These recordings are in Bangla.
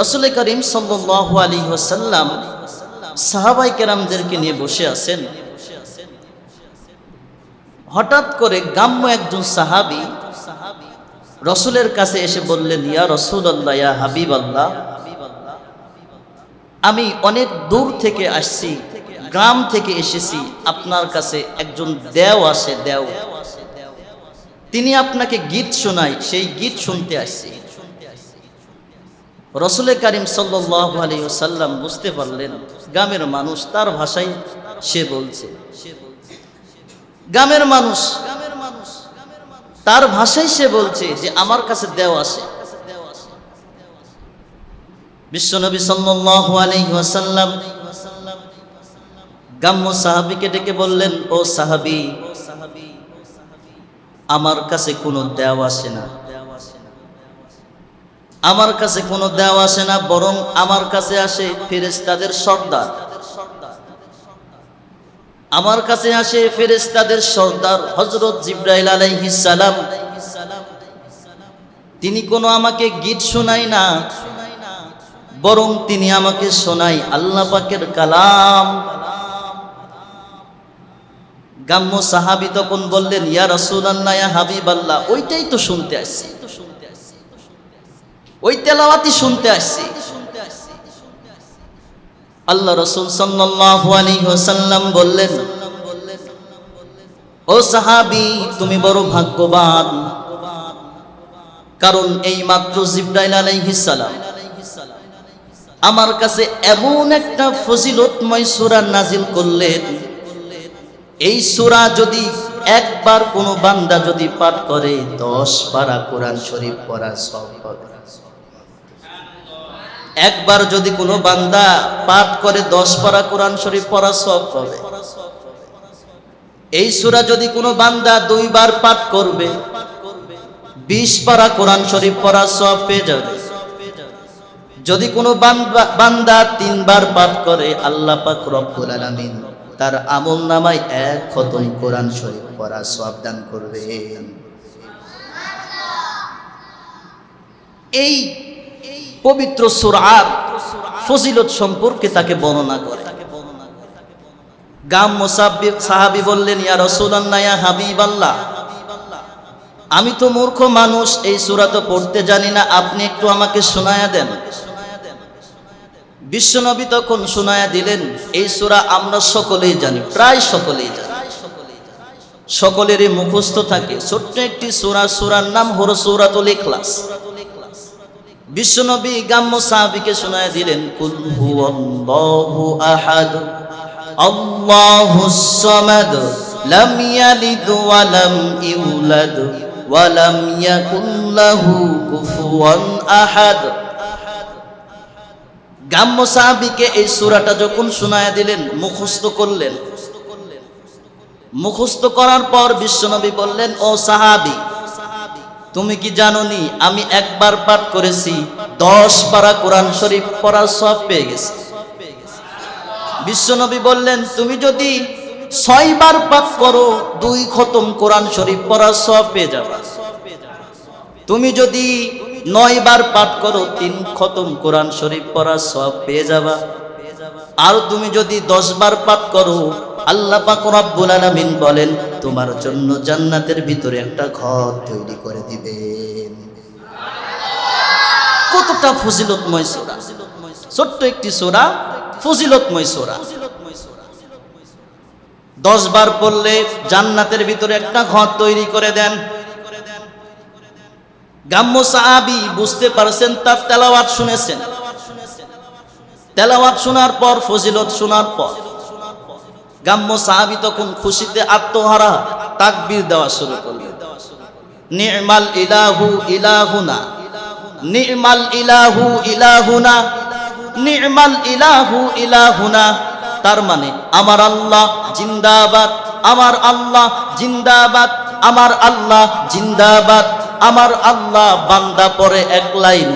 রসুল করিম সাল্লাহ আলী ওসাল্লাম সাহাবাই কেরামদেরকে নিয়ে বসে আছেন। হঠাৎ করে গাম্য একজন সাহাবি রসুলের কাছে এসে বললেন, ইয়া রসুল আল্লাহ ইয়া হাবিব আল্লাহ আমি অনেক দূর থেকে আসছি, গ্রাম থেকে এসেছি, আপনার কাছে একজন দেও আসে, দেও। তিনি আপনাকে গীত শোনায়, সেই গীত শুনতে আসছি। রসুল করিম সাল্লাহ সাল্লাম বুঝতে পারলেন গ্রামের মানুষ তার ভাষায় সে বলছে। গ্রামের মানুষ, তার ভাষায় সে বলছে যে, আমার কাছে দেও আসে। বিশ্বনবী সাহাবীকে ডেকে বললেন, ও সাহাবী, আমার কাছে কোনো দেও আসে না। আমার কাছে কোনো দেও আসে না, বরং আমার কাছে আসে ফেরেশতাদের সর্দার। আমার কাছে আসে ফেরেশতাদের সর্দার হযরত জিব্রাইল সালাম। তিনি কোনো আমাকে গীত শোনায় না, বরং তিনি আমাকে শোনাই আল্লাহ পাকের কালাম। গাম্য সাহাবি তখন বললেন, ইয়া রাসূলুল্লাহ হাবিব আল্লাহ ওইটাই তো শুনতে আসছি। ওই তেলাওয়াতি শুনতে আসছি। আল্লাহ রসুল সাল্লাল্লাহু আলাইহি ওয়াসাল্লাম বললেন, ও সাহাবি, তুমি বড় ভাগ্যবান। কারণ এই মাত্র জিব্রাইল আলাইহিস সালাম আমার কাছে এমন একটা ফজিলতময় সূরা নাজিল করলেন। এই সূরা যদি একবার কোনো বান্দা যদি পাঠ করে, দশ পারা কোরআন শরীফ পড়া সব পাবে একবার যদি কোনো বান্দা পাঠ করে দশ পারা কোরআন শরীফ পড়া সব পাবে এই সূরা যদি কোনো বান্দা দুইবার পাঠ করবে, বিশ পারা কোরআন শরীফ পড়া সব পেয়ে যাবে। যদি কোনো বান্দা- তিনবার পাঠ করে, আল্লাহ পাক রব্বুল আলামিন তার আমল নামায় এক খতম কোরআন শরীফ পড়া সব দান করবেন। এই পবিত্র সুরার ফজিলত সম্পর্কে তাকে বর্ণনা করে। গাম মোসাব্বির সাহাবি বললেন, ইয়া রসুলাল্লাহ, ইয়া হাবিবাল্লাহ, আমি তো মূর্খ মানুষ, এই সূরা তো পড়তে জানি না, আপনি একটু আমাকে শোনায়া দেন। বিশ্বনবী তখন শোনায়া দিলেন, এই সূরা আমরা সকলেই জানি, প্রায় সকলেই জানি। সকলেরই মুখস্থ থাকে। ছোট্ট একটি সূরা, সূরার নাম হলো সূরাতুল ইখলাস। বিশ্বনবী গাম্য সাহাবিকে শোনায় দিলেন, কুল হুয়াল্লাহু আহাদ আল্লাহুস সামাদ, লাম ইয়ালিদ ওয়া লাম ইউলাদ, ওয়া লাম ইয়াকুল লাহু কুফুয়ান আহাদ। গাম্য সাহাবিকে এই সূরাটা যখন শোনায় দিলেন, মুখস্থ করলেন। মুখস্থ করার পর বিশ্বনবী বললেন, ও সাহাবী তুমি কি জানোনি? আমি একবার পাঠ করেছি, দশ পারা কোরআন শরীফ পড়ার সব পেয়ে গেছি। বিশ্বনবী বললেন, তুমি যদি ছয়বার পাঠ করো, দুই খতম কোরআন শরীফ পড়ার সব পেয়ে যাবা। তুমি যদি নয় বার পাঠ করো, তিন খতম কোরআন শরীফ পড়ার সব পেয়ে যাবা। আর তুমি যদি দশ বার পাঠ করো আল্লাহ পাক রব্বুল আলামিন বলেন, তোমার জন্য জান্নাতের ভিতরে একটা ঘর তৈরি করে দিবেন। কতটা ফজিলতময় সূরা। ছোট্ট একটি সূরা, ফজিলতময় সূরা। দশ বার পড়লে জান্নাতের ভিতরে একটা ঘর তৈরি করে দেন। গাম্য সাহাবি বুঝতে পারছেন, তার তেলাওয়াত শুনেছেন। তেলাওয়াত শোনার পর, ফজিলত শোনার পর গাম্য সাহাবি তখন খুশিতে আত্মহারা, তাকবীর দেওয়া শুরু করলেন নি'মাল ইলাহু ইলাহুনা, নি'মাল ইলাহু ইলাহুনা, নি'মাল ইলাহু ইলাহুনা। তার মানে আমার আল্লাহ জিন্দাবাদ, আমার আল্লাহ জিন্দাবাদ, আমার আল্লাহ জিন্দাবাদ, আমার আল্লাহ বান্দা পরে এক লাইন,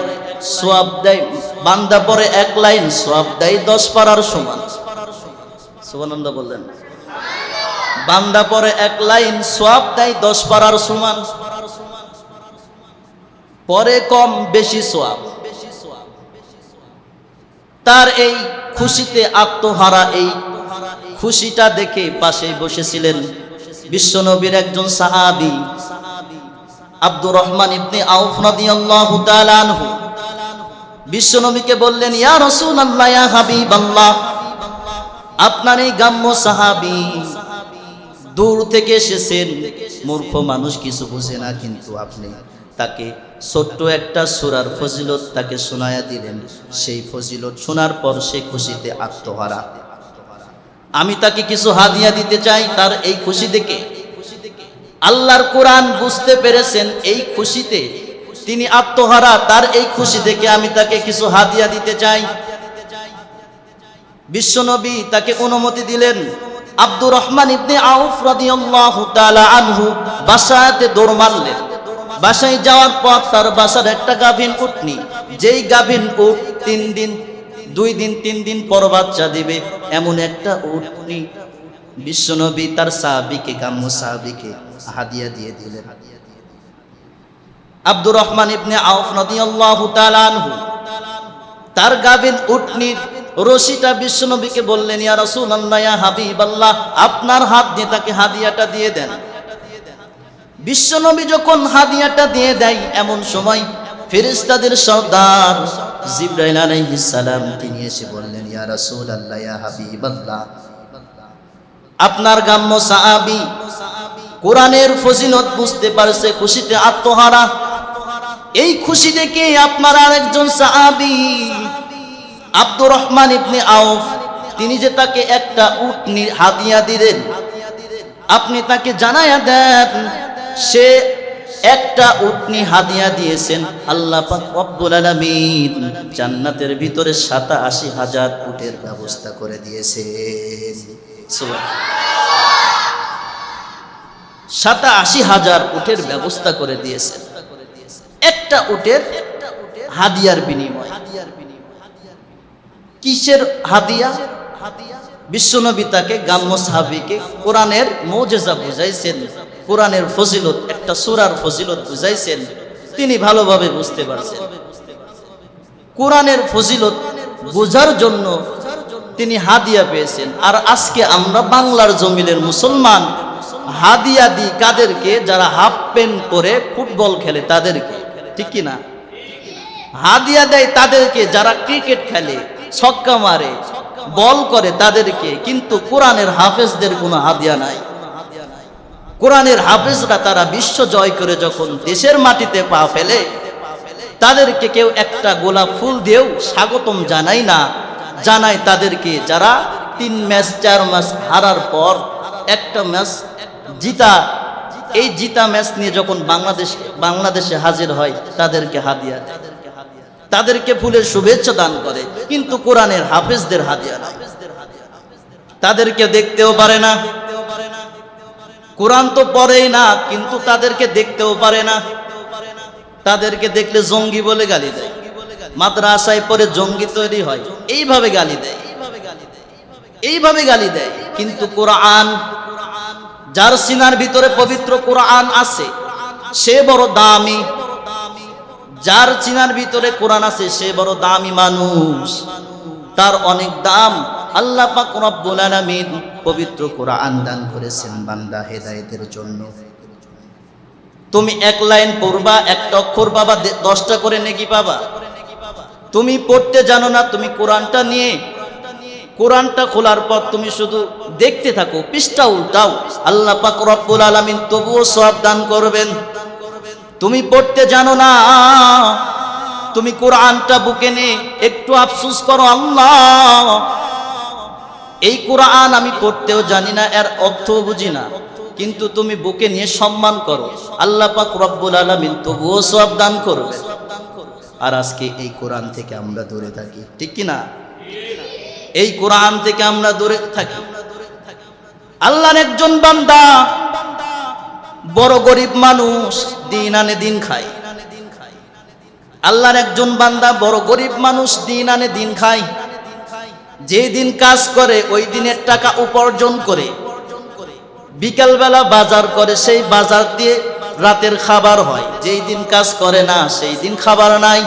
সোয়াব দেয়, বান্দা পরে এক লাইন, সোয়াব দেয় দশ পারার সমান। সুবহানাল্লাহ বললেন, বান্দা পরে এক লাইন সোয়াব দেয়, দশ পারার সমান। পরে কম বেশি সোয়াব তার এই খুশিতে আত্মহারা এই খুশিটা দেখে পাশে বসেছিলেন বিশ্বনবীর একজন সাহাবী, আব্দুর রহমান ইবনে আউফ রাদিয়াল্লাহু তাআলা আনহু। বিশ্বনবীকে বললেন, ইয়া রাসূলুল্লাহ, ইয়া হাবিবাল্লাহ। আপনার এই গাম্য সাহাবী দূর থেকে এসেছেন। মূর্খ মানুষ কিছু বোঝে না, কিন্তু আপনি তাকে ছোট্ট একটা সুরার ফজিলত তাকে শোনায়া দিলেন। সেই ফজিলত শোনার পর সে খুশিতে আত্মহারা। আমি তাকে কিছু হাদিয়া দিতে চাই তার এই খুশি দেখে। আল্লাহর কোরআন বুঝতে পেরেছেন এই খুশিতে। তিনি আত্মহারা, তার এই খুশি দেখে আমি তাকে কিছু হাদিয়া দিতে চাই। বিশ্বনবী তাকে অনুমতি দিলেন আব্দুর রহমান ইবনে আউফ রাদিয়াল্লাহু তাআলা আনহু বাসাতে দৌড় মারলেন। বাসায় যাওয়ার পর তার বাসার একটা গাভিন উটনি যেই গাভিন উট তিন দিন, দুই দিন, তিন দিন পর বাচ্চা দিবে এমন একটা উটনি বিশ্বনবী তার সাহাবিকে গাম্য সাহাবিকে হাদিয়া দিয়ে দিলেন। আব্দুর রহমান ইবনে আউফ রাদিয়াল্লাহু তাআলা আনহু তার গাভিন উটনির রশিটা বিশ্বনবীকে বললেন, ইয়া রাসূলুল্লাহ, ইয়া হাবিবাল্লাহ, আপনার হাত দিয়ে তাকে হাদিয়াটা দিয়ে দেন। বিশ্বনবী যখন হাদিয়াটা দিয়ে দেয়, এমন সময় ফেরেশতাদের সর্দার জিব্রাইল আলাইহিস সালাম তিনি এসে বললেন, ইয়া রাসূলুল্লাহ, ইয়া হাবিবাল্লাহ, আপনার গাম্য সাহাবী কোরআনের ফজিলত বুঝতে পারছে, খুশিতে আত্মহারা। এই খুশি দেখে আপনার আরেকজন সাহাবী আব্দুর রহমান ইবনে আউফ, তিনি যে তাকে একটা উটনি হাদিয়া দিলেন, আপনি তাকে জানায়া দেন, সে একটা উটনি হাদিয়া দিয়েছেন। আল্লাহ পাক রব্বুল আলামিন জান্নাতের ভিতরে সাতাশি হাজার উটের ব্যবস্থা করে দিয়েছেন। সাতাশি হাজার উটের ব্যবস্থা করে দিয়েছেন। একটা উটের হাদিয়ার বিনিময়। কিসের হাদিয়া? বিশ্বনবী তাকে গাম্য সাহাবিকে কোরআনের মৌজেজা বুঝাইছেন, কোরআনের ফজিলত, একটা সুরার ফজিলত বুঝাইছেন, তিনি ভালোভাবে বুঝতে পারছেন। কোরআনের ফজিলত বোঝার জন্য তিনি হাদিয়া পেয়েছেন। আর আজকে আমরা বাংলার জমিনের মুসলমান, হাদিয়া দিই কাদেরকে, যারা হাফ প্যান্ট পরে ফুটবল খেলে তাদেরকে, ঠিক কি না? হাদিয়া দেয় তাদেরকে যারা ক্রিকেট খেলে। ছক্কা মারে, বল করে তাদেরকে, কিন্তু কোরআনের হাফেজদের কোনো হাদিয়া নাই। কোরআনের হাফেজরা তারা বিশ্ব জয় করে যখন দেশের মাটিতে পা ফেলে, তাদেরকে কেউ একটা গোলাপ ফুল দিয়েও স্বাগতম জানাই না। জানায় তাদেরকে যারা তিন ম্যাচ, চার ম্যাচ হারার পর একটা ম্যাচ জিতা। এই জিতা ম্যাচ নিয়ে যখন বাংলাদেশ, বাংলাদেশে হাজির হয়, তাদেরকে হাদিয়া দেয়। তাদেরকে ফুলের শুভেচ্ছা দান করে। কিন্তু কোরআনের হাফেজদের হাদিয়া নাই। তাদেরকে দেখতেও পারে না। কোরআন তো পড়েই না, কিন্তু তাদেরকে দেখতেও পারে না। তাদেরকে দেখলে জঙ্গি বলে গালি দেয়। মাদ্রাসায় পরে জঙ্গি তৈরি হয়, এইভাবে গালি দেয়। এইভাবে গালি দেয়। কিন্তু কোরআন, যার সিনার ভিতরে পবিত্র কোরআন আছে, সে বড় দামি যার চিনার ভিতরে কোরআন আছে, সে বড় দামি মানুষ। তার অনেক দাম আল্লাহ পাক রব্বুল আলামিন পবিত্র কোরআন দান করেছেন বান্দা হেদায়েতের জন্য। তুমি এক লাইন পড়বা, একটা অক্ষর পাবা দশটা করে নেকি পাবা। তুমি পড়তে জানো না, তুমি কোরআনটা নিয়ে কোরআনটা খোলার পর তুমি শুধু দেখতে থাকো, পৃষ্ঠা উল্টাও। আল্লাহ পাক রব্বুল আলামিন তবুও সব দান করবেন। তুমি পড়তে জানো না। তুমি কোরআনটা বুকে নে, একটু আফসুস করো আল্লাহ। এই কোরআন আমি পড়তেও জানি না, এর অর্থ বুঝি না। কিন্তু তুমি বুকে নিয়ে সম্মান করো। আল্লাহ পাক রব্বুল আলামিন তবুও সব দান করবে। আর আজকে এই কোরআন থেকে আমরা দূরে থাকি, ঠিক কি না? এই কোরআন থেকে আমরা দূরে থাকি। আল্লাহর একজন বান্দা বড় গরিব মানুষ দিন আনে দিন খায়। আল্লাহর একজন বান্দা বড় গরিব মানুষ দিন আনে দিন খায়। যে দিন কাজ করে, ওই দিনের টাকা উপার্জন করে। বিকালবেলা বাজার করে, সেই বাজার দিয়ে রাতের খাবার হয়। যেই দিন কাজ করে না, সেই দিন খাবার নাই।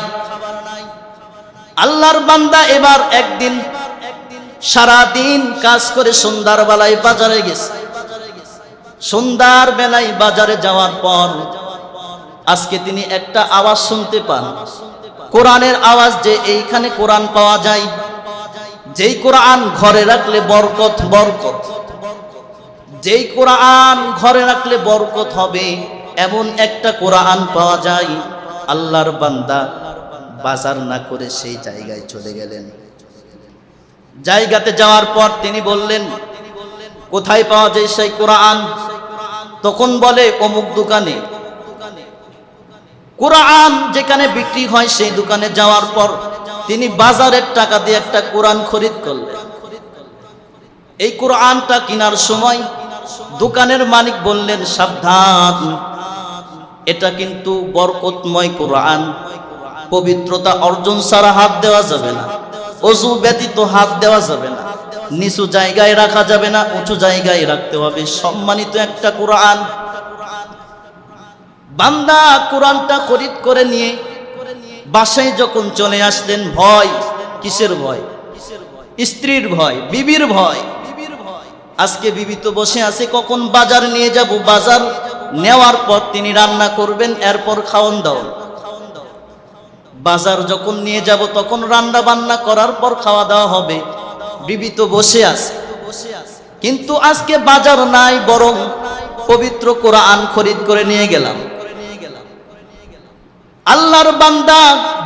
আল্লাহর বান্দা এবার একদিন সারা দিন কাজ করে সন্ধ্যার বেলায় বাজারে গেছে। সন্ধ্যার বেলায় বাজারে যাওয়ার পর আজকে তিনি একটা আওয়াজ শুনতে পান। কোরআনের আওয়াজ যে এইখানে কোরআন পাওয়া যায়, যেই কোরআন ঘরে রাখলে বরকত বরকত। যেই কোরআন ঘরে রাখলে বরকত হবে, এমন একটা কোরআন পাওয়া যায়, আল্লাহর বান্দা বাজার না করে সেই জায়গায় চলে গেলেন। জায়গাতে যাওয়ার পর তিনি বললেন, কোথায় পাওয়া যায় সেই কোরআন? তখন বলে অমুক দোকানে। কোরআন যেখানে বিক্রি হয় সেই দোকানে যাওয়ার পর তিনি বাজারের টাকা দিয়ে একটা কোরআন খরিদ করলেন। এই কোরআনটা কেনার সময় দোকানের মালিক বললেন, সাবধান। এটা কিন্তু বরকতময় কোরআন। পবিত্রতা অর্জন ছাড়া হাত দেওয়া যাবে না। অজু ব্যতীত হাত দেওয়া যাবে না। নিচু জায়গায় রাখা যাবে না, উঁচু জায়গায় রাখতে হবে। সম্মানিত একটা কোরআন। বান্দা কোরআনটা খরিদ করে নিয়ে বাসায় যখন চলে আসলেন, ভয়। কিসের ভয়? স্ত্রীর ভয়, বিবির ভয়। আজকে বিবি তো বসে আছে, কখন বাজার নিয়ে যাব? বাজার নেওয়ার পর তিনি রান্না করবেন, এরপর খাওয়ান দাওয়ান বাজার যখন নিয়ে যাব, তখন রান্না বান্না করার পর খাওয়া দাওয়া হবে। বিবি তো বসে আছে। কিন্তু আজকে বাজার নাই, বরং পবিত্র কোরআন খরিদ করে নিয়ে গেলাম। আল্লাহর বান্দা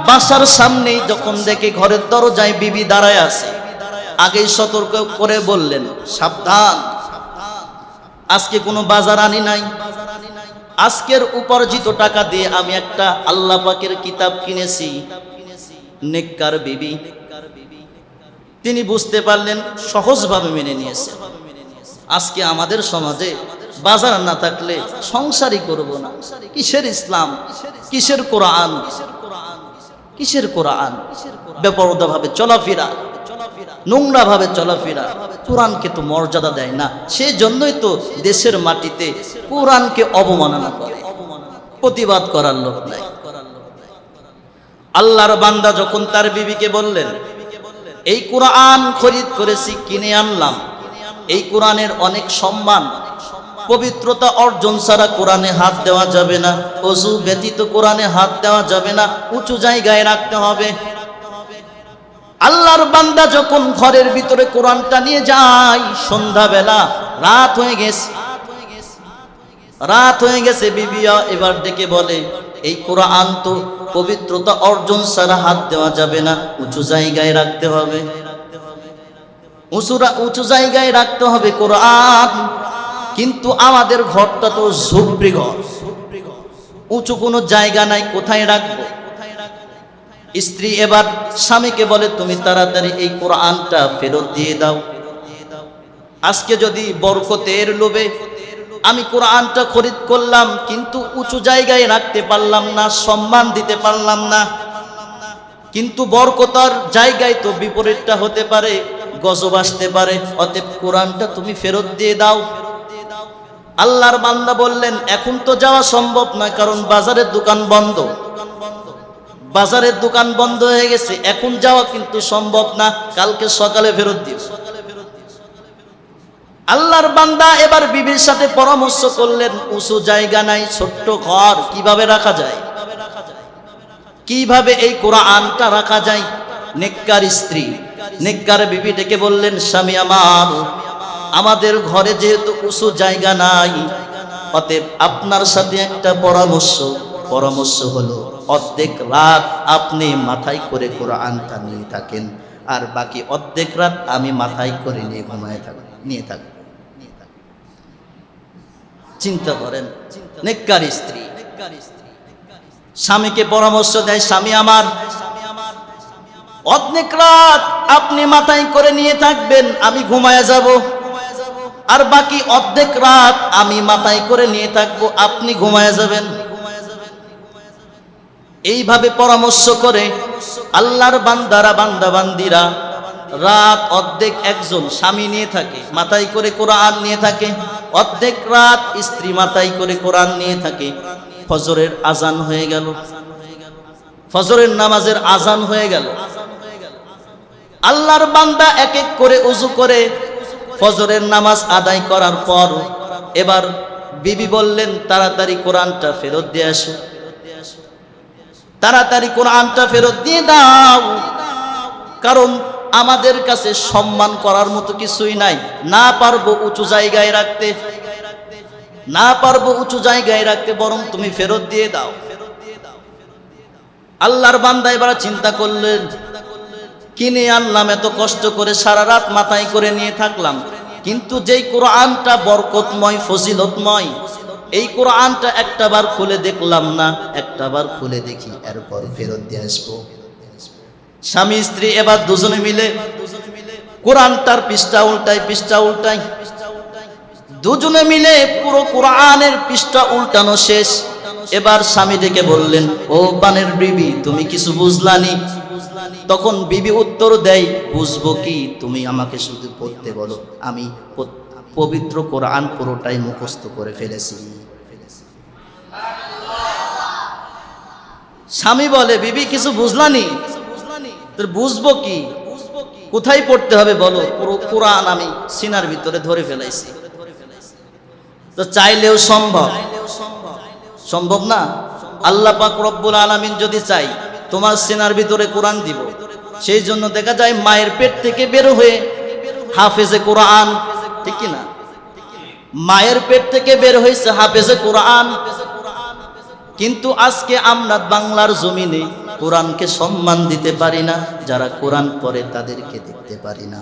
বাসার সামনেই যখন দেখে ঘরের দরজায় বিবি দাঁড়ায় আছে, আগেই সতর্ক করে বললেন, সাবধান। আজকে কোনো বাজার আনি নাই। আজকের উপার্জিত টাকা দিয়ে আমি একটা আল্লাহ পাকের কিতাব কিনেছি। নেককার বিবি তিনি বুঝতে পারলেন, সহজভাবে মেনে নিয়েছে আজকে আমাদের সমাজে বাজার না থাকলে সংসারই করব না। কিসের ইসলাম? কিসের কোরআন? কিসের কোরআন? বেপরদা ভাবে চলাফেরা নোংরা ভাবে চলাফেরা। কোরআনকে তো মর্যাদা দেয় না। সেই জন্যই তো দেশের মাটিতে কোরআনকে অবমাননা করে। প্রতিবাদ করার লোক নাই। আল্লাহর বান্দা যখন তার বিবিকে বললেন এই কোরআন খরিদ করেছি, কিনে আনলাম। এই কোরআনের অনেক সম্মান। পবিত্রতা অর্জন ছাড়া কোরআনে হাত দেওয়া যাবে না। অজু ব্যতীত কোরআনে হাত দেওয়া যাবে না। উঁচু জায়গায় রাখতে হবে। আল্লাহর বান্দা যখন ঘরের ভিতরে কোরআনটা নিয়ে যায়, সন্ধ্যাবেলা রাত হয়ে গেছে। রাত হয়ে গেছে, বিবিয়া এবার ডেকে বলে, এই কোরআন তো পবিত্রতা অর্জন ছাড়া হাত দেওয়া যাবে না। উঁচু জায়গায় রাখতে হবে। উঁচুরা উঁচু জায়গায় রাখতে হবে কোরআন। কিন্তু আমাদের ঘরটা তো ঝুপড়ি ঘর। উঁচু কোনো জায়গা নাই, কোথায় রাখব? স্ত্রী এবার স্বামীকে বলে, তুমি তাড়াতাড়ি এই কোরআনটা ফেরত দিয়ে দাও। আজকে যদি বরকতের লোভে আমি কোরআনটা খরিদ করলাম, কিন্তু উঁচু জায়গায় রাখতে পারলাম না, সম্মান দিতে পারলাম না। কিন্তু বরকতার জায়গায় তো বিপরীতটা হতে পারে, গজব আসতে পারে। অতএব কোরআনটা তুমি ফেরত দিয়ে দাও। আল্লাহর বান্দা বললেন, এখন তো যাওয়া সম্ভব না কারণ বাজারের দোকান বন্ধ। বাজারের দোকান বন্ধ হয়ে গেছে, এখন যাওয়া কিন্তু সম্ভব না, কালকে সকালে ফেরত দিও। আল্লাহর বান্দা এবার বিবির সাথে পরামর্শ করলেন, উঁচু জায়গা নাই, ছোট্ট ঘর, কীভাবে রাখা যায়? কীভাবে এই কোরআনটা রাখা যায়? নেককার স্ত্রী, নেককার বিবি ডেকে বললেন, স্বামী আমার, আমাদের ঘরে যেহেতু উঁচু জায়গা নাই, অতএব আপনার সাথে একটা পরামর্শ। পরামর্শ হলো, অর্ধেক রাত আপনি মাথায় করে কোরআনটা নিয়ে থাকেন, আর বাকি অর্ধেক রাত আমি মাথায় করে নিয়ে ঘুমায় থাক, নিয়ে থাকব। চিন্তা করেন, নেককার স্ত্রী। স্বামীকে পরামর্শ দেয়, স্বামী আমার অর্ধেক রাত আপনি মাথায় করে নিয়ে থাকবেন, আমি ঘুমায় যাব। আর বাকি অর্ধেক রাত আমি মাথায় করে নিয়ে থাকব, আপনি ঘুমায় যাবেন। এইভাবে পরামর্শ করে আল্লাহর বান্দারা বান্দা বান্দিরা রাত অর্ধেক একজন স্বামী নিয়ে থাকে, মাথায় করে কোরআন নিয়ে থাকে, অর্ধেক রাত স্ত্রী মাথায় করে কোরআন নিয়ে থাকে। ফজরের আজান হয়ে গেল। ফজরের নামাজের আজান হয়ে গেল। আল্লাহর বান্দা এক এক করে উজু করে ফজরের নামাজ আদায় করার পর এবার বিবি বললেন, তাড়াতাড়ি কোরআনটা ফেরত দিয়ে আসো। তাড়াতাড়ি কোরআনটা ফেরত দিয়ে দাও। কারণ আমাদের কাছে সম্মান করার মতো কিছুই নাই। না পারব উঁচু জায়গায় রাখতে, না পারব উঁচু জায়গায় রাখতে, বরং তুমি ফেরত দিয়ে দাও। আল্লাহর বান্দা এবার চিন্তা করলেন কিনে আনলাম, এত কষ্ট করে সারা রাত মাথায় করে নিয়ে থাকলাম। কিন্তু যেই কোরআনটা বরকতময়, ফজিলতময়, এই কোরআনটা একটা বার খুলে দেখলাম না একটা বার খুলে দেখি, এরপর ফেরত দিয়ে আসব। স্বামী, স্ত্রী, এবার দুজনে মিলে কোরআনটার পৃষ্ঠা উল্টাই পৃষ্ঠা উল্টাই দুজনে মিলে পুরো কোরআনের পৃষ্ঠা উল্টানো শেষ। এবার স্বামী ডেকে বললেন, ও বানের বিবি, তুমি কিছু বুঝলানি? তখন বিবি উত্তর দেয়, বুঝব কি? তুমি আমাকে শুধু পড়তে বলো। আমি পবিত্র কোরআন পুরোটাই মুখস্থ করে ফেলেছি। স্বামী বলে, বিবি, কিছু বুঝলানি? বুঝব কি? কোথায় পড়তে হবে বলো? কোরআন আমি সিনার ভিতরে ধরে ফেলাইছি। তো চাইলেও সম্ভব। সম্ভব না? আল্লাহ পাক রব্বুল আলামিন যদি চাই, তোমার সিনার ভিতরে কোরআন দিব। সেই জন্য দেখা যায় মায়ের পেট থেকে বের হয়ে হাফেজে কোরআন, ঠিক না? মায়ের পেট থেকে বের হয়েছে হাফেজে কোরআন। কিন্তু আজকে আমরা বাংলার জমিনে কোরআনকে সম্মান দিতে পারি না, যারা কোরআন পড়ে তাদেরকে দেখতে পারি না।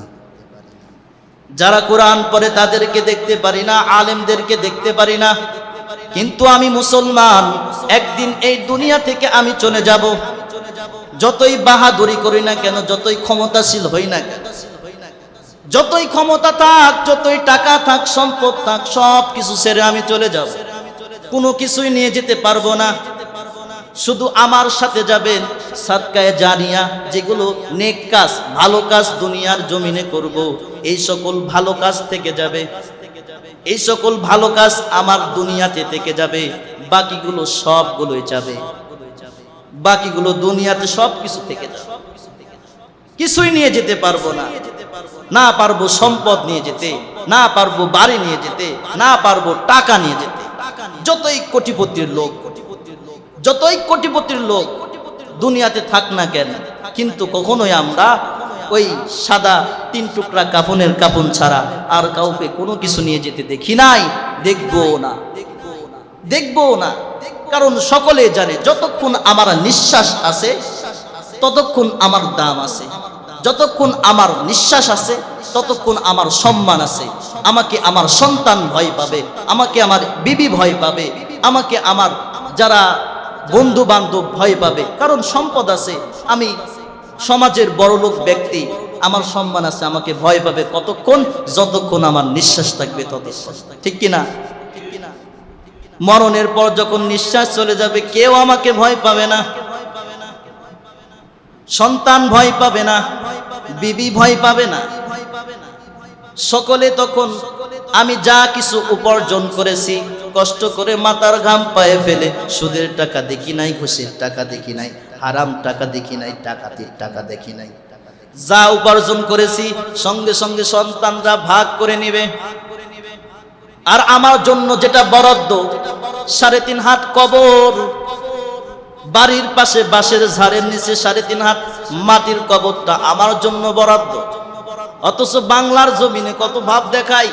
যারা কোরআন পড়ে তাদেরকে দেখতে পারি না, আলেমদেরকে দেখতে পারি না। কিন্তু আমি মুসলমান, একদিন এই দুনিয়া থেকে আমি চলে যাব। যতই বাহাদুরি করি না কেন, যতই ক্ষমতাশীল হই না কেন, যতই ক্ষমতা থাক, যতই টাকা থাক, সম্পদ থাক সব কিছু ছেড়ে আমি চলে যাব। কোনো কিছুই নিয়ে যেতে পারব না। শুধু আমার সাথে যাবেন সাদকায় জানিয়া যেগুলো নেক কাজ, ভালো কাজ দুনিয়ার জমিনে করব, এই সকল ভালো কাজ থেকে যাবে। এই সকল ভালো কাজ আমার দুনিয়াতে থেকে যাবে, বাকিগুলো সবগুলোই যাবে। বাকিগুলো দুনিয়াতে সব কিছু থেকে যাবে। কিছুই নিয়ে যেতে পারব না। না পারব সম্পদ নিয়ে যেতে, না পারব বাড়ি নিয়ে যেতে, না পারব টাকা নিয়ে যেতে। যতই কোটিপতির লোক যতই কোটিপতির লোক দুনিয়াতে থাক না কেন, কিন্তু কখনোই আমরা ওই সাদা তিন টুকরা কাপনের কাপন ছাড়া আর কাউকে কোনো কিছু নিয়ে যেতে দেখি নাই দেখব না। দেখব না। কারণ সকলে জানে, যতক্ষণ আমার নিঃশ্বাস আছে, ততক্ষণ আমার দাম আছে। যতক্ষণ আমার নিঃশ্বাস আছে, ততক্ষণ আমার সম্মান আছে। আমাকে আমার সন্তান ভয় পাবে, আমাকে আমার বিবি ভয় পাবে, আমাকে আমার যারা বন্ধু বান্ধব ভয় পাবে, কারণ সম্পদ আছে। আমি সমাজের বড়লোক ব্যক্তি, আমার সম্মান আছে, আমাকে ভয় পাবে কতক্ষণ, যতক্ষণ আমার নিঃশ্বাস থাকবে ততক্ষণ। ঠিক কিনা? মরণের পর যখন নিঃশ্বাস চলে যাবে, কেউ আমাকে ভয় পাবে না। সন্তান ভয় পাবে না, বিবি ভয় পাবে না। সকলে তখন, আমি যা কিছু উপার্জন করেছি কষ্ট করে মাথার ঘাম পায়ে ফেলে, সুদের টাকা দেখি নাই, ঘুষের টাকা দেখি নাই, হারাম টাকা দেখি নাই টাকাতে টাকা দেখি নাই। যা উপার্জন করেছি, সঙ্গে সঙ্গে সন্তানরা ভাগ করে নেবে। আর আমার জন্য যেটা বরাদ্দ, সাড়ে তিন হাত কবর। বাড়ির পাশে বাঁশের ঝাড়ের নিচে সাড়ে তিন হাত মাটির কবরটা আমার জন্য বরাদ্দ। অথচ বাংলার জমিনে কত ভাব দেখাই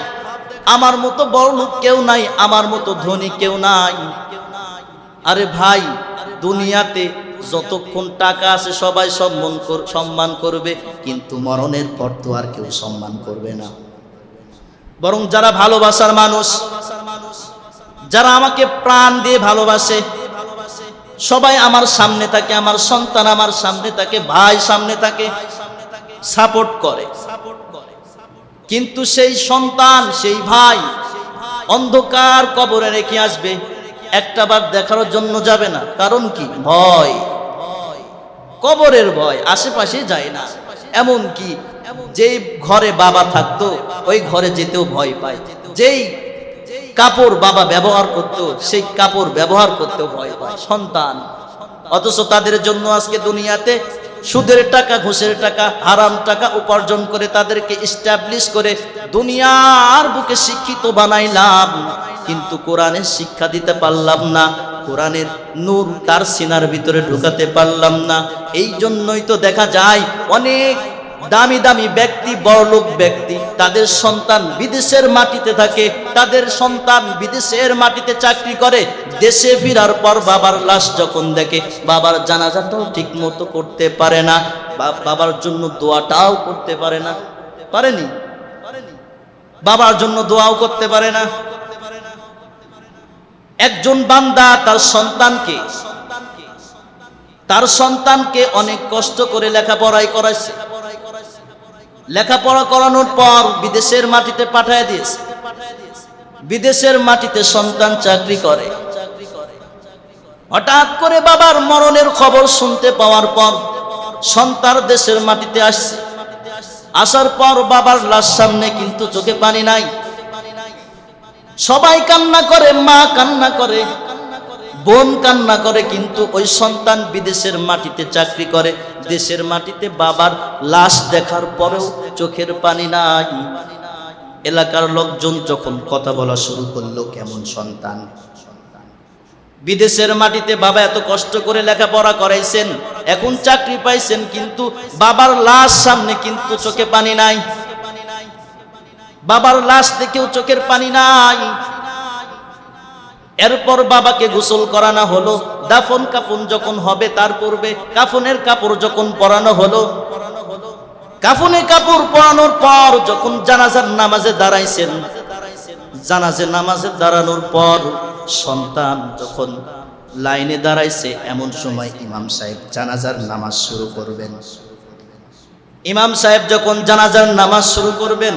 আমার মতো বড় লোক কেউ নাই, আমার মতো ধনী কেউ নাই। আরে ভাই, দুনিয়াতে যতক্ষণ টাকা আছে সবাই সম্মান সম্মান করবে, কিন্তু মরণের পর তো আর কেউ সম্মান করবে না। বরং যারা ভালোবাসার মানুষ, যারা আমাকে প্রাণ দিয়ে ভালোবাসে, সবাই আমার সামনে থাকে, আমার সন্তান আমার সামনে থাকে, ভাই সামনে থাকে সাপোর্ট করে। কিন্তু সেই সন্তান, সেই ভাই অন্ধকার কবরে রেখে আসবে। একটা বার দেখার জন্য যাবে না। কারণ কি? ভয়। কবরের ভয়। আশেপাশে যায় না। এমন কি? যেই ঘরে বাবা থাকতো, ওই ঘরে যেতেও ভয় পায়। যেই কাপড় বাবা ব্যবহার করতো, সেই কাপড় ব্যবহার করতেও ভয় পায়। সন্তান। অথচ তাদের জন্য আজকে দুনিয়াতে সুদের টাকা, ঘুষের টাকা, হারাম টাকা উপার্জন করে তাদেরকে এস্টাবলিশ করে দুনিয়ার বুকে শিক্ষিত বানাইলাম। কিন্তু কোরআনের শিক্ষা দিতে পারলাম না, কোরআনের নূর তার সিনার ভিতরে ঢুকাতে পারলাম না। এই জন্যই তো দেখা যায়, অনেক দামি দামি ব্যক্তি বড়লোক ব্যক্তি, তাদের সন্তান বিদেশের মাটিতে থাকে, তাদের সন্তান বিদেশের মাটিতে চাকরি করে, দেশে ফেরার পর বাবার লাশ যখন দেখে, বাবার জানাজাটাও ঠিক মতো করতে পারে না বাবার জন্য দোয়াটাও করতে পারে না, পারেনি? বাবার জন্য দোয়াও করতে পারে না। একজন বান্দা তার সন্তানকে তার সন্তানকে অনেক কষ্ট করে লেখাপড়াই করাইছে। লেখাপড়া করানোর পর বিদেশের মাটিতে পাঠায় দিয়েছে। বিদেশের মাটিতে সন্তান চাকরি করে। হঠাৎ করে বাবার মরণের খবর শুনতে পাওয়ার পর সন্তান দেশের মাটিতে আসছে। আসার পর বাবার লাশ সামনে কিন্তু চোখে পানি নাই। সবাই কান্না করে, মা কান্না করে। বোন কান্না করে, কিন্তু ওই সন্তান বিদেশের মাটিতে চাকরি করে। দেশের মাটিতে বাবার লাশ দেখার পরেও চোখের পানি নাই। এলাকার লোকজন যখন কথা বলা শুরু করল, কেমন সন্তান? বিদেশের মাটিতে বাবা এত কষ্ট করে লেখাপড়া করাইছেন, এখন চাকরি পাইছেন, কিন্তু বাবার লাশ সামনে কিন্তু চোখে পানি নাই। বাবার লাশ দেখেও চোখের পানি নাই। এরপর বাবাকে গোসল করানো হলো। দাফন কাফন যখন হবে, তার পূর্বে কাফনের কাপড় যখন পরানো হলো কাফনে কাপড় পরানোর পর যখন জানাজার নামাজে দাঁড়াইছেন, জানাজে নামাজে দাঁড়ানোর পর সন্তান যখন লাইনে দাঁড়াইছে, এমন সময় ইমাম সাহেব জানাজার নামাজ শুরু করবেন। ইমাম সাহেব যখন জানাজার নামাজ শুরু করবেন,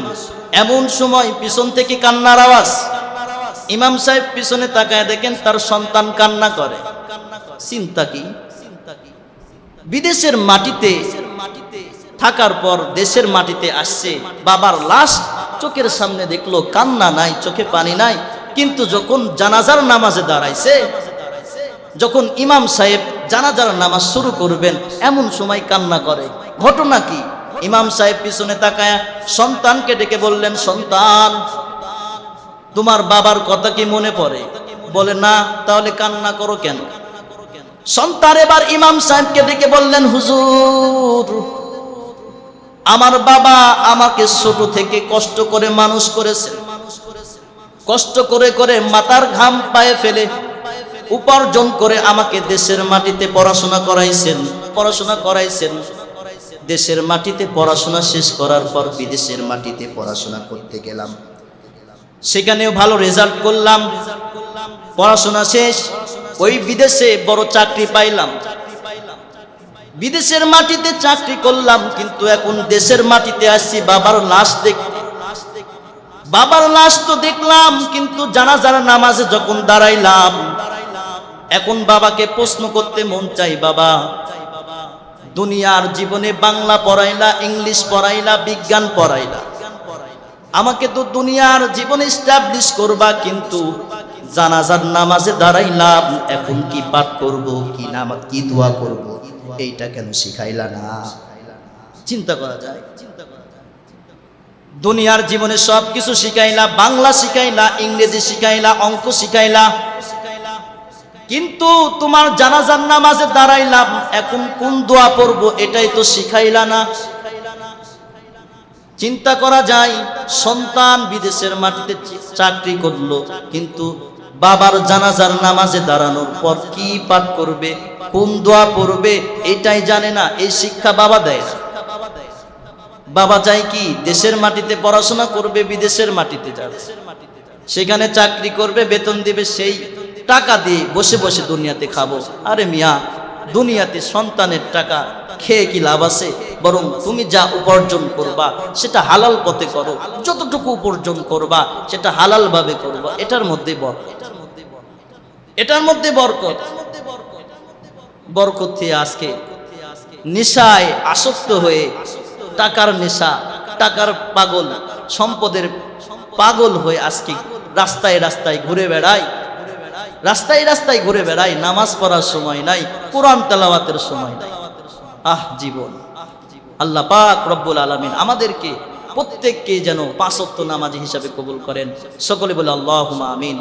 এমন সময় পিছন থেকে কান্নার আওয়াজ ইমাম সাহেব পিছনে তাকায় দেখেন তার সন্তান কান্না করে। চিন্তা কি? বিদেশের মাটিতে থাকার পর দেশের মাটিতে আসছে, বাবার লাশ চোখের সামনে দেখল, কান্না নাই, চোখে পানি নাই। কিন্তু যখন জানাজার নামাজে দাঁড়াইছে, যখন ইমাম সাহেব জানাজার নামাজ শুরু করবেন, এমন সময় কান্না করে। ঘটনা কি? ইমাম সাহেব পিছনে তাকায় সন্তানকে ডেকে বললেন, সন্তান তোমার বাবার কথা কি মনে পড়ে? বলে, না, তাহলে কান্না করো কেন? সন্তান এবার ইমাম সাহেবকে ডেকে বললেন, হুজুর, আমার বাবা আমাকে ছোট থেকে কষ্ট করে মানুষ করেছে কষ্ট করে করে মাথার ঘাম পায়ে ফেলে উপার্জন করে আমাকে দেশের মাটিতে পড়াশোনা করাইছেন। পড়াশোনা করাইছেন। দেশের মাটিতে পড়াশোনা শেষ করার পর বিদেশের মাটিতে পড়াশোনা করতে গেলাম। সেখানেও ভালো রেজাল্ট করলাম। পড়াশোনা শেষ, ওই বিদেশে বড় চাকরি পাইলাম। বিদেশের মাটিতে চাকরি করলাম, কিন্তু এখন দেশের মাটিতে আসছি, বাবার লাশ দেখতে বাবার লাশ তো দেখলাম, কিন্তু জানাজার নামাজে যখন দাঁড়াইলাম, এখন বাবাকে প্রশ্ন করতে মন চাই, বাবা। দুনিয়ার জীবনে বাংলা পড়াইলা, ইংলিশ পড়াইলা, বিজ্ঞান পড়াইলা। আমাকে তো দুনিয়ার জীবনে স্টাবলিশ করবা, কিন্তু জানাজার নামাজে দাঁড়াইলাম, এখন কি পাঠ করব, কি নাম কি দোয়া করব, এইটা কেন শিখাইলা না? চিন্তা করা যায়। দুনিয়ার জীবনে সব কিছু শিখাইলা, বাংলা শিখাইলা, ইংরেজি শিখাইলা, অঙ্ক শিখাইলা। কিন্তু তোমার জানাজার নামাজে দাঁড়াইলাম, এখন কোন দোয়া পড়ব, এটাই তো শিখাইলা না। চিন্তা করা যায়, সন্তান বিদেশের মাটিতে চাকরি করল, কিন্তু বাবার জানাজার নামাজে দাঁড়ানোর পর কি পাঠ করবে, কোন দোয়া পড়বে, এটাই জানে না, এই শিক্ষা বাবা দেয় বাবা চাই কি, দেশের মাটিতে পড়াশোনা করবে, বিদেশের মাটিতে যাবে। সেখানে চাকরি করবে, বেতন দিবে, সেই টাকা দিয়ে বসে বসে দুনিয়াতে খাব। আরে মিয়া, দুনিয়াতে সন্তানের টাকা খেয়ে কি লাভ আছে? বরং তুমি যা উপার্জন করবা, সেটা হালাল পথে করো। যতটুকু উপার্জন করবা, সেটা হালাল ভাবে করবা। এটার মধ্যে বরকত। এটার মধ্যে বরকত। বরকত থেকে আজকে নেশায় আসক্ত হয়ে টাকার নেশা, টাকার পাগল, সম্পদের পাগল হয়ে আজকে রাস্তায় রাস্তায় ঘুরে বেড়ায়। রাস্তায় রাস্তায় ঘুরে বেড়ায়, নামাজ পড়ার সময় নাই, কোরআন তেলাওয়াতের সময় নাই। আহ, জীবন। আল্লাহ পাক রব্বুল আলমিন আমাদেরকে প্রত্যেককে যেন পাঁচত্ব নামাজি হিসাবে কবুল করেন। সকলে বলে আল্লাহ আমিন।